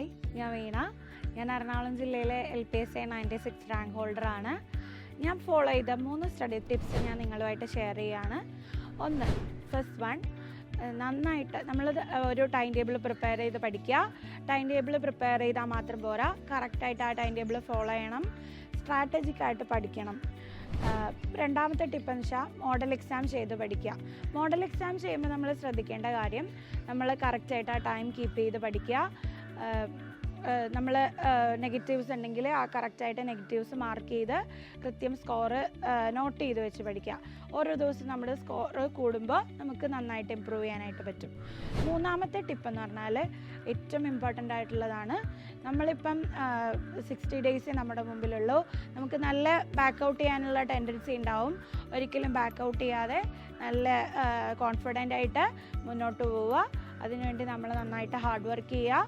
Hi ഞാൻ വീണ. ഞാൻ എറണാകുളം ജില്ലയിലെ L P S A ninety six rank ഹോൾഡറാണ് ഞാൻ ഫോളോ ചെയ്ത മൂന്ന് സ്റ്റഡി ടിപ്സ് ഞാൻ നിങ്ങളുമായിട്ട് ഷെയർ ചെയ്യുകയാണ് ഒന്ന് ഫസ്റ്റ് വൺ നന്നായിട്ട് നമ്മൾ ഒരു ടൈം ടേബിൾ പ്രിപ്പയർ ചെയ്ത് പഠിക്കുക. ടൈം ടേബിൾ പ്രിപ്പയർ ചെയ്താൽ മാത്രം പോരാ. കറക്റ്റായിട്ട് ആ ടൈം ടേബിൾ ഫോളോ ചെയ്യണം. സ്ട്രാറ്റജിക്കായിട്ട് പഠിക്കണം. രണ്ടാമത്തെ ടിപ്പ് എന്ന് വെച്ചാൽ മോഡൽ എക്സാം ചെയ്ത് പഠിക്കുക. മോഡൽ എക്സാം ചെയ്യുമ്പോൾ നമ്മൾ ശ്രദ്ധിക്കേണ്ട കാര്യം നമ്മൾ കറക്റ്റായിട്ട് ആ ടൈം കീപ്പ് ചെയ്ത് പഠിക്കുക. നമ്മൾ നെഗറ്റീവ്സ് ഉണ്ടെങ്കിൽ ആ കറക്റ്റായിട്ട് നെഗറ്റീവ്സ് മാർക്ക് ചെയ്ത് കൃത്യം സ്കോറ് നോട്ട് ചെയ്ത് വെച്ച് പഠിക്കുക. ഓരോ ദിവസം നമ്മുടെ സ്കോറ് കൂടുമ്പോൾ നമുക്ക് നന്നായിട്ട് ഇമ്പ്രൂവ് ചെയ്യാനായിട്ട് പറ്റും. മൂന്നാമത്തെ ടിപ്പ് എന്ന് പറഞ്ഞാൽ ഏറ്റവും ഇമ്പോർട്ടന്റ് ആയിട്ടുള്ളതാണ് നമ്മളിപ്പം സിക്സ്റ്റി ഡേയ്സ് നമ്മുടെ മുമ്പിലുള്ളൂ. നമുക്ക് നല്ല ബാക്ക് ഔട്ട് ചെയ്യാനുള്ള ടെൻഡൻസി ഉണ്ടാവും. ഒരിക്കലും ബാക്ക് ഔട്ട് ചെയ്യാതെ നല്ല കോൺഫിഡന്റ് ആയിട്ട് മുന്നോട്ട് പോവുക. അതിനുവേണ്ടി നമ്മൾ നന്നായിട്ട് ഹാർഡ് വർക്ക് ചെയ്യുക.